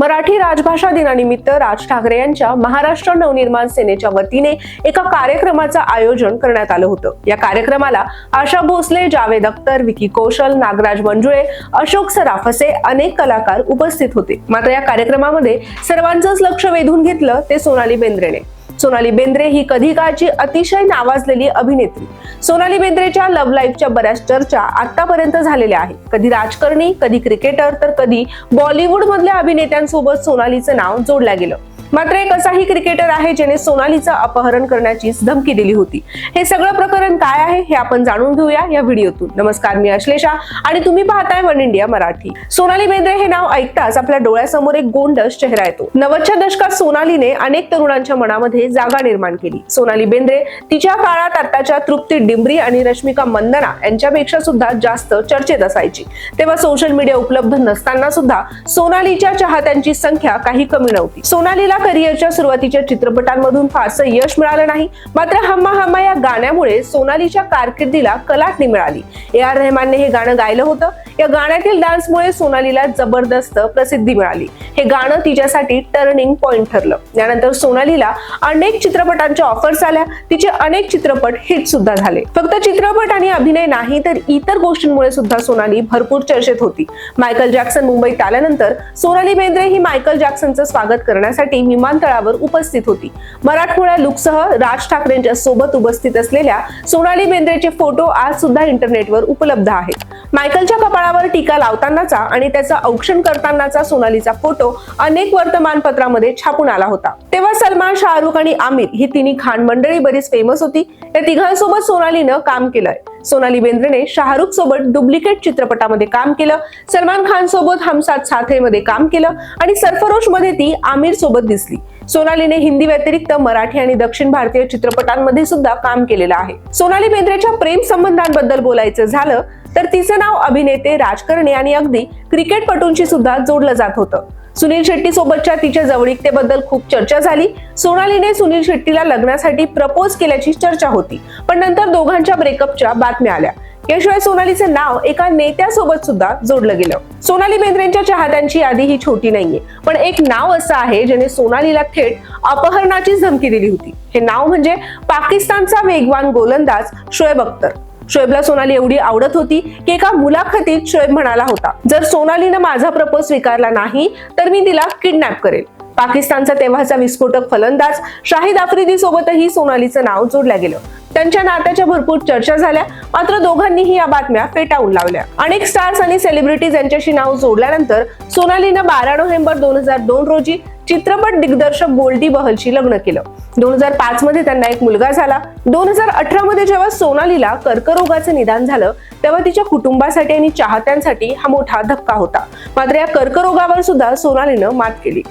मराठी राजभाषा दिनानिमित्त राज ठाकरे यांच्या महाराष्ट्र नवनिर्माण सेनेच्या वतीने एका कार्यक्रमाचं आयोजन करण्यात आलं होतं. या कार्यक्रमाला आशा भोसले जावेद अख्तर विकी कौशल नागराज मंजुळे अशोक सराफ असे अनेक कलाकार उपस्थित होते. मात्र या कार्यक्रमामध्ये सर्वांचंच लक्ष वेधून घेतलं ते सोनाली बेंद्रेने. सोनाली बेंद्रे ही कधी काळची अतिशय नावाजलेली अभिनेत्री. सोनाली बेंद्रेच्या लव्ह लाईफच्या बऱ्याच चर्चा आतापर्यंत झालेल्या आहेत. कधी राजकारणी कधी क्रिकेटर तर कधी बॉलिवूड मधल्या अभिनेत्यांसोबत सोनालीचं नाव जोडलं गेलं. मात्र एक असाही क्रिकेटर आहे ज्याने सोनालीचं अपहरण करण्याची धमकी दिली होती. हे सगळं प्रकरण काय आहे हे आपण जाणून घेऊया या व्हिडिओतून. नमस्कार मी अश्लेषा आणि तुम्ही पाहताय वन इंडिया मराठी. सोनाली बेंद्रे हे नाव ऐकताच आपल्या डोळ्यासमोर एक गोंडस चेहरा येतो. नव्वदच्या दशकात सोनालीने अनेक तरुणांच्या मनामध्ये जागा निर्माण केली. सोनाली बेंद्रे तिच्या काळात आताच्या तृप्ती डिंबरी आणि रश्मिका मंदना यांच्यापेक्षा सुद्धा जास्त चर्चेत असायची. तेव्हा सोशल मीडिया उपलब्ध नसताना सुद्धा सोनालीच्या चाहत्यांची संख्या काही कमी नव्हती. सोनालीला करिअरच्या सुरुवातीच्या चित्रपटांमधून फारसं यश मिळालं नाही. मात्र हम्मा हम्मा या गाण्यामुळे सोनालीच्या कारकिर्दीला कलाटणी मिळाली. ए आर रहमानने हे गाणं गायलं होतं. या गाण्यातील डान्समुळे सोनालीला जबरदस्त प्रसिद्धी मिळाली. हे गाणं तिच्यासाठी टर्निंग पॉइंट ठरलं. यानंतर सोनालीला अनेक चित्रपटांच्या ऑफर्स आल्या. तिचे अनेक चित्रपट हिट सुद्धा झाले. फक्त चित्रपट आणि अभिनय नाही तर इतर गोष्टींमुळे सुद्धा सोनाली भरपूर चर्चेत होती. मायकल जॅक्सन मुंबईत आल्यानंतर सोनाली बेंद्रे ही मायकल जॅक्सनचं स्वागत करण्यासाठी विमानतळावर उपस्थित होती. मराठमोळ्या लुकसह राज ठाकरेंच्या सोबत उपस्थित असलेल्या सोनाली बेंद्रेचे फोटो आज सुद्धा इंटरनेटवर उपलब्ध आहेत. मायकलच्या कपाळावर टीका लावतानाचा आणि त्याचं औक्षण करतानाचा सोनालीचा फोटो अनेक वर्तमानपत्रामध्ये छापून आला होता. तेव्हा सलमान शाहरुख आणि आमिर ही तिन्ही खान मंडळी बरीच फेमस होती. या तिघांसोबत सोनालीनं काम केलंय. सोनाली बेंद्रेने शाहरुख सोबत डुप्लिकेट चित्रपटामध्ये काम केलं. सलमान खान सोबत हम साथेमध्ये काम केलं. आणि सरफरोशमध्ये ती आमिर सोबत दिसली. सोनालीने हिंदी व्यतिरिक्त मराठी आणि दक्षिण भारतीय चित्रपटांमध्ये सुद्धा काम केलेलं आहे. सोनाली बेंद्रेच्या प्रेम संबंधांबद्दल बोलायचं झालं तर तिचं नाव अभिनेते राजकारणी आणि अगदी क्रिकेटपटूंशी सुद्धा जोडलं जात होतं. सुनील शेट्टी सोबतच्या तिच्या जवळीकतेबद्दल खूप चर्चा झाली. सोनालीने सुनील शेट्टीला लग्नासाठी प्रपोज केल्याची चर्चा होती पण नंतर दोघांच्या ब्रेकअपच्या बातम्या आल्या. याशिवाय सोनालीचं नाव एका नेत्यासोबत सुद्धा जोडलं गेलं. सोनाली बेंद्रेंच्या चाहत्यांची यादी ही छोटी नाहीये पण एक नाव असं आहे ज्याने सोनालीला थेट अपहरणाची धमकी दिली होती. हे नाव म्हणजे पाकिस्तानचा वेगवान गोलंदाज शोएब अख्तर. शोएबला सोनाली एवढी आवडत होती की एका मुलाखतीत शोएब म्हणाला होता जर सोनालीनं माझा प्रपोज स्वीकारला नाही तर मी तिला किडनॅप करेल. पाकिस्तानचा तेव्हाचा विस्फोटक फलंदाज शाहिद आफ्रिदी सोबतही सोनालीचं नाव जोडलं गेलं. त्यांच्या नात्याच्या भरपूर चर्चा झाल्या. मात्र दोघांनीही या बातम्या फेटाळून लावल्या अनेक स्टार्स आणि सेलिब्रिटीज यांच्याशी नाव जोडल्यानंतर सोनालीनं बारा नोव्हेंबर दोन हजार दोन रोजी चित्रपट दिग्दर्शक गोल्डी बहलशी लग्न केलं. दोन हजार पाच मध्ये त्यांना एक मुलगा झाला. दोन हजार अठरा मध्ये जेव्हा सोनालीला कर्करोगाचं निदान झालं तेव्हा तिच्या कुटुंबासाठी आणि चाहत्यांसाठी हा मोठा धक्का होता. मात्र या कर्करोगावर सुद्धा सोनालीनं मात केली.